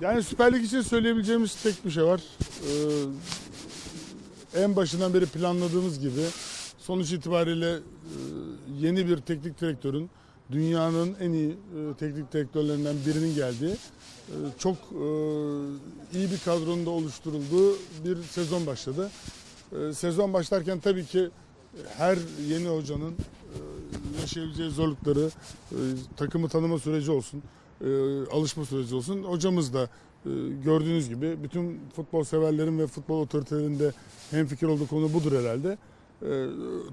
Yani Süper Lig için söyleyebileceğimiz tek bir şey var. Ee, en başından beri planladığımız gibi sonuç itibariyle e, yeni bir teknik direktörün dünyanın en iyi e, teknik direktörlerinden birinin geldiği e, çok e, iyi bir kadronun da oluşturulduğu bir sezon başladı. E, sezon başlarken tabii ki her yeni hocanın e, yaşayabileceği zorlukları, e, takımı tanıma süreci olsun, alışma süreci olsun. Hocamız da e, gördüğünüz gibi bütün futbol severlerin ve futbol otoritelerinde hemfikir olduğu konu budur herhalde. E,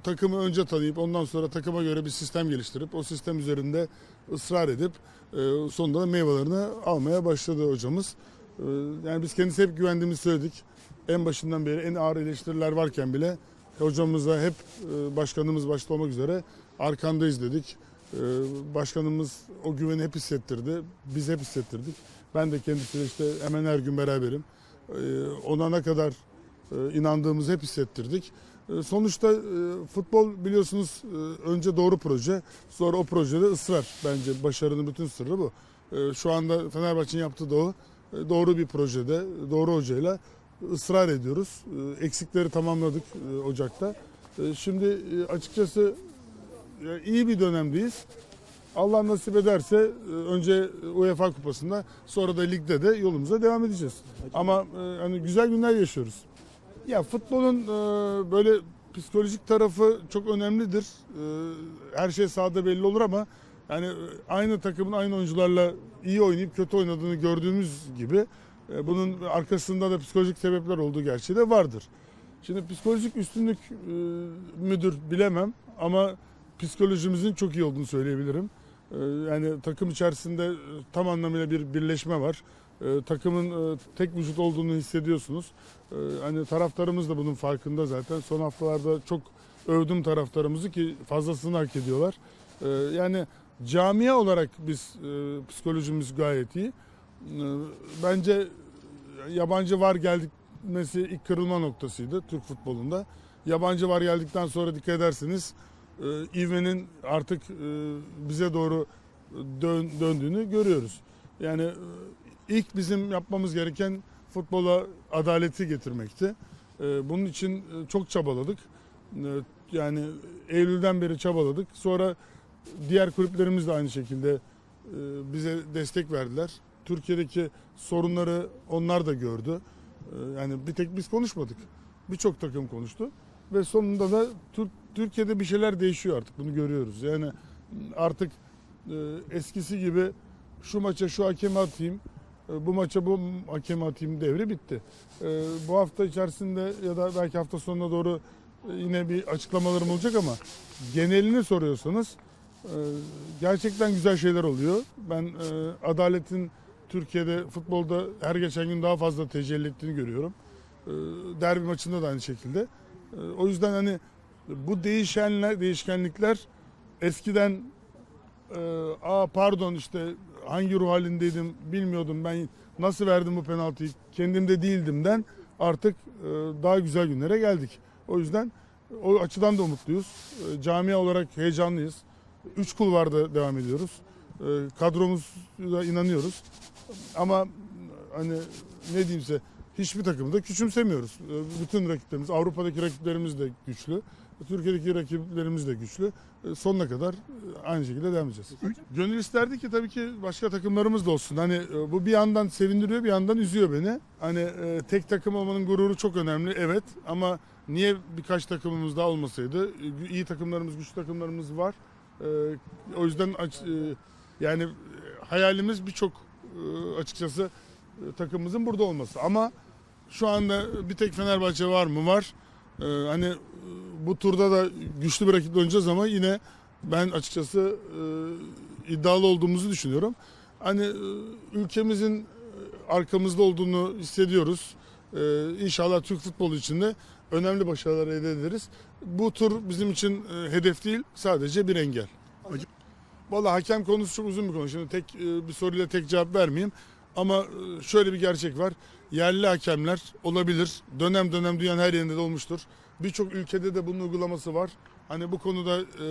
takımı önce tanıyıp ondan sonra takıma göre bir sistem geliştirip o sistem üzerinde ısrar edip e, sonunda da meyvelerini almaya başladı hocamız. E, yani biz kendisi hep güvendiğimizi söyledik. En başından beri en ağır eleştiriler varken bile hocamıza hep e, başkanımız başta olmak üzere arkandayız dedik. E, Başkanımız o güveni hep hissettirdi. Biz hep hissettirdik. Ben de kendisiyle işte hemen her gün beraberim. E, Ona ne kadar e, inandığımızı hep hissettirdik. E, Sonuçta e, futbol biliyorsunuz e, önce doğru proje, sonra o projede ısrar. Bence başarının bütün sırrı bu. Şu anda Fenerbahçe'nin yaptığı. E, Doğru bir projede, doğru hocayla ısrar ediyoruz. Eksikleri tamamladık Ocak'ta. Şimdi açıkçası iyi bir dönemdeyiz. Allah nasip ederse e, önce UEFA Kupası'nda sonra da ligde de yolumuza devam edeceğiz. Ama e, hani güzel günler yaşıyoruz. Ya futbolun e, böyle psikolojik tarafı çok önemlidir. E, Her şey sahada belli olur ama yani e, aynı takımın aynı oyuncularla iyi oynayıp kötü oynadığını gördüğümüz gibi e, bunun arkasında da psikolojik sebepler olduğu gerçeği de vardır. Şimdi psikolojik üstünlük e, müdür bilemem ama psikolojimizin çok iyi olduğunu söyleyebilirim. E, Yani takım içerisinde e, tam anlamıyla bir birleşme var. E, Takımın e, tek vücut olduğunu hissediyorsunuz. E, Hani taraftarımız da bunun farkında zaten. Son haftalarda çok övdüm taraftarımızı ki fazlasını hak ediyorlar. Yani camia olarak biz e, psikolojimiz gayet iyi. Bence yabancı var gelmesi ilk kırılma noktasıydı Türk futbolunda. Yabancı var geldikten sonra dikkat ederseniz e, ivmenin artık e, bize doğru dön, döndüğünü görüyoruz. Yani e, ilk bizim yapmamız gereken futbola adaleti getirmekti. E, Bunun için e, çok çabaladık. E, Yani Eylül'den beri çabaladık. Sonra diğer kulüplerimiz de aynı şekilde e, bize destek verdiler. Türkiye'deki sorunları onlar da gördü. Yani bir tek biz konuşmadık. Birçok takım konuştu. Ve sonunda da Türk, Türkiye'de bir şeyler değişiyor artık. Bunu görüyoruz. Yani artık e, eskisi gibi şu maça şu hakemi atayım, e, bu maça bu hakemi atayım devri bitti. E, Bu hafta içerisinde ya da belki hafta sonuna doğru e, yine bir açıklamalarım olacak ama genelini soruyorsanız e, gerçekten güzel şeyler oluyor. Ben e, adaletin Türkiye'de futbolda her geçen gün daha fazla tecelli ettiğini görüyorum. E, Derbi maçında da aynı şekilde. E, O yüzden hani bu değişenler, değişkenlikler eskiden e, aa pardon işte hangi ruh halindeydim bilmiyordum ben nasıl verdim bu penaltıyı kendimde değildimden artık e, daha güzel günlere geldik. O yüzden o açıdan da umutluyuz. E, Camia olarak heyecanlıyız. Üç kulvarda devam ediyoruz. E, Kadromuza inanıyoruz. Ama hani ne diyeyimse hiçbir takımı da küçümsemiyoruz. E, Bütün rakiplerimiz, Avrupa'daki rakiplerimiz de güçlü. Türkiye'deki rakiplerimiz de güçlü. E, Sonuna kadar e, aynı şekilde devam edeceğiz. Gönül isterdi ki tabii ki başka takımlarımız da olsun. Hani e, bu bir yandan sevindiriyor bir yandan üzüyor beni. Hani e, tek takım olmanın gururu çok önemli evet ama niye birkaç takımımız daha olmasaydı? İyi takımlarımız, güçlü takımlarımız var. O yüzden yani hayalimiz birçok açıkçası takımımızın burada olması. Ama şu anda bir tek Fenerbahçe var mı? Var. E, Hani e, bu turda da güçlü bir rakiple oynayacağız ama yine ben açıkçası e, iddialı olduğumuzu düşünüyorum. Hani e, ülkemizin e, arkamızda olduğunu hissediyoruz. E, İnşallah Türk futbolu için de önemli başarılar elde ederiz. Bu tur bizim için e, hedef değil, sadece bir engel. Valla hakem konusu çok uzun bir konu. Şimdi tek e, bir soruyla tek cevap vermeyeyim. Ama e, şöyle bir gerçek var. Yerli hakemler olabilir. Dönem dönem dünyanın her yerinde de olmuştur. Birçok ülkede de bunun uygulaması var. Hani bu konuda e,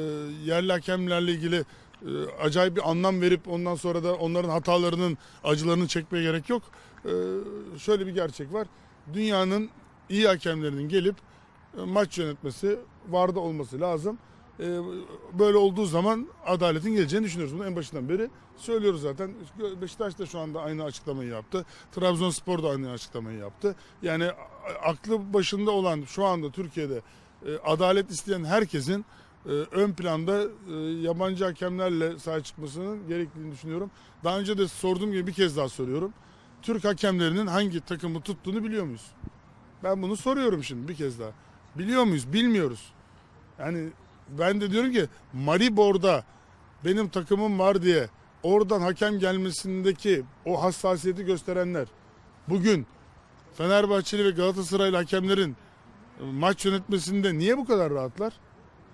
yerli hakemlerle ilgili e, acayip bir anlam verip ondan sonra da onların hatalarının acılarını çekmeye gerek yok. E, şöyle bir gerçek var. Dünyanın iyi hakemlerinin gelip e, maç yönetmesi varda olması lazım. E, böyle olduğu zaman adaletin geleceğini düşünüyoruz. Bunu en başından beri söylüyoruz zaten. Beşiktaş da şu anda aynı açıklamayı yaptı. Trabzonspor da aynı açıklamayı yaptı. Yani aklı başında olan şu anda Türkiye'de e, adalet isteyen herkesin e, ön planda e, yabancı hakemlerle sahip çıkmasının gerektiğini düşünüyorum. Daha önce de sorduğum gibi bir kez daha soruyorum. Türk hakemlerinin hangi takımı tuttuğunu biliyor muyuz? Ben bunu soruyorum şimdi bir kez daha. Biliyor muyuz? Bilmiyoruz. Yani ben de diyorum ki Maribor'da benim takımım var diye oradan hakem gelmesindeki o hassasiyeti gösterenler bugün Fenerbahçeli ve Galatasaraylı hakemlerin e, maç yönetmesinde niye bu kadar rahatlar?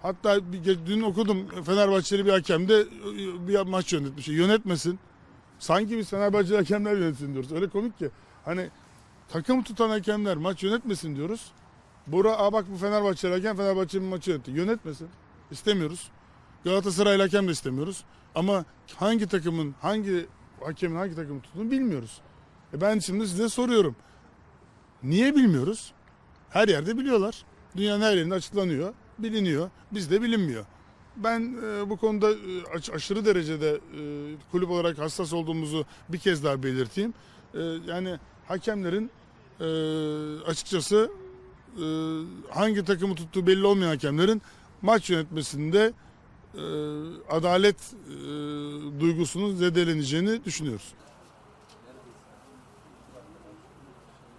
Hatta dün okudum Fenerbahçeli bir hakem de e, bir maç yönetmiş. Yönetmesin. Sanki biz Fenerbahçeli hakemler yönetsin diyoruz. Öyle komik ki. Hani takım tutan hakemler maç yönetmesin diyoruz. Bura aa bak bu Fenerbahçeli hakem Fenerbahçe'nin maçı yönetti. Yönetmesin. İstemiyoruz. Galatasaraylı hakem de istemiyoruz. Ama hangi takımın, hangi hakemin hangi takımı tuttuğunu bilmiyoruz. E ben şimdi size soruyorum. Niye bilmiyoruz? Her yerde biliyorlar. Dünyanın her yerinde açıklanıyor, biliniyor. Bizde bilinmiyor. Ben e, bu konuda e, aş- aşırı derecede e, kulüp olarak hassas olduğumuzu bir kez daha belirteyim. E, yani hakemlerin e, açıkçası e, hangi takımı tuttuğu belli olmayan hakemlerin maç yönetmesinde e, adalet e, duygusunun zedeleneceğini düşünüyoruz.